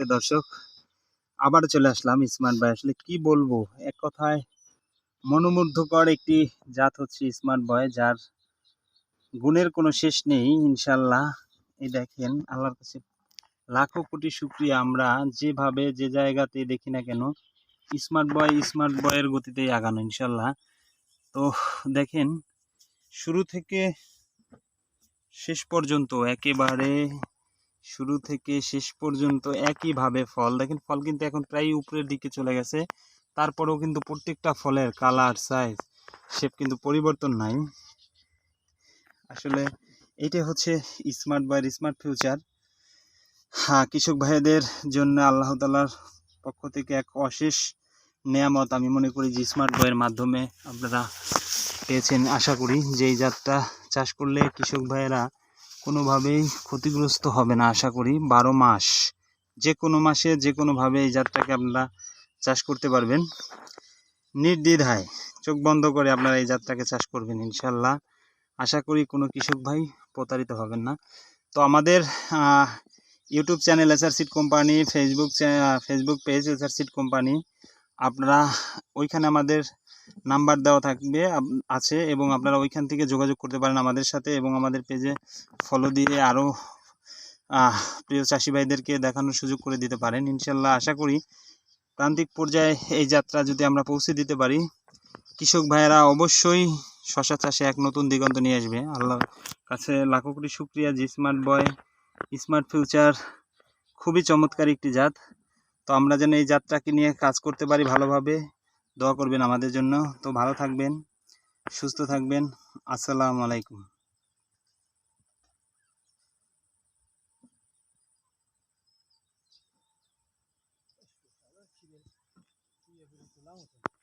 সুপ্রিয় দর্শক আবার চলে আসলাম স্মার্ট বয় আসলে কি বলব? এক কথায় মনোমুগ্ধকর একটি জাত হচ্ছে স্মার্ট বয় যার গুণের কোনো শেষ নেই, ইনশাল্লাহ। এই দেখেন, আল্লাহর কাছে লাখো কোটি শুক্রিয়া। আমরা যেভাবে যে জায়গাতে দেখি না কেন স্মার্ট বয় স্মার্ট বয়ের গতিতেই আগানো, ইনশাল্লাহ। তো দেখেন, শুরু থেকে শেষ পর্যন্ত একেবারে শুরু থেকে শেষ পর্যন্ত একইভাবে ফল। দেখেন ফল কিন্তু এখন প্রায় উপরের দিকে চলে গেছে। তারপরেও কিন্তু প্রত্যেকটা ফলের কালার সাইজ শেপ কিন্তু পরিবর্তন নাই। আসলে এইটা হচ্ছে স্মার্ট বয়ের স্মার্ট ফিউচার হ্যাঁ কৃষক ভাইদের জন্য আল্লাহ তালার পক্ষ থেকে এক অশেষ নেয়ামত আমি মনে করি যে স্মার্ট বয়ের মাধ্যমে আপনারা পেয়েছেন। আশা করি যে এই জাতটা চাষ করলে কৃষক ভাইয়েরা কোনোভাবেই ক্ষতিগ্রস্ত হবে না, আশা করি। বারো মাস। যে কোনো মাসে যে কোনোভাবে এই জাতটাকে আপনারা চাষ করতে পারবেন। নির্দ্বিধায় চোখ বন্ধ করে আপনারা এই জাতটাকে চাষ করবেন, ইনশাল্লাহ। আশা করি কোনো কৃষক ভাই প্রতারিত হবেন না। তো আমাদের YouTube channel SR seed company, Facebook Facebook page SR seed company, আপনারা ওইখানে আমাদের নাম্বার দেওয়া থাকবে আছে এবং আপনারা ওইখান থেকে যোগাযোগ করতে পারেন আমাদের সাথে এবং আমাদের পেজে ফলো দিয়ে আরও প্রিয় চাষি ভাইদেরকে দেখানোর সুযোগ করে দিতে পারেন। ইনশাল্লাহ আশা করি প্রান্তিক পর্যায়ে এই যাত্রা যদি আমরা পৌঁছে দিতে পারি, কৃষক ভাইয়েরা অবশ্যই শশা চাষে এক নতুন দিগন্ত নিয়ে আসবে। আল্লাহর কাছে লাখো কোটি শুক্রিয়া। যে স্মার্ট বয় স্মার্ট ফিউচার খুবই চমৎকার একটি জাত। তো আমরা যেন এই যাত্রাকে নিয়ে কাজ করতে পারি ভালোভাবে। দোয়া করবেন আমাদের জন্য তো ভালো থাকবেন সুস্থ থাকবেন আসসালামু আলাইকুম.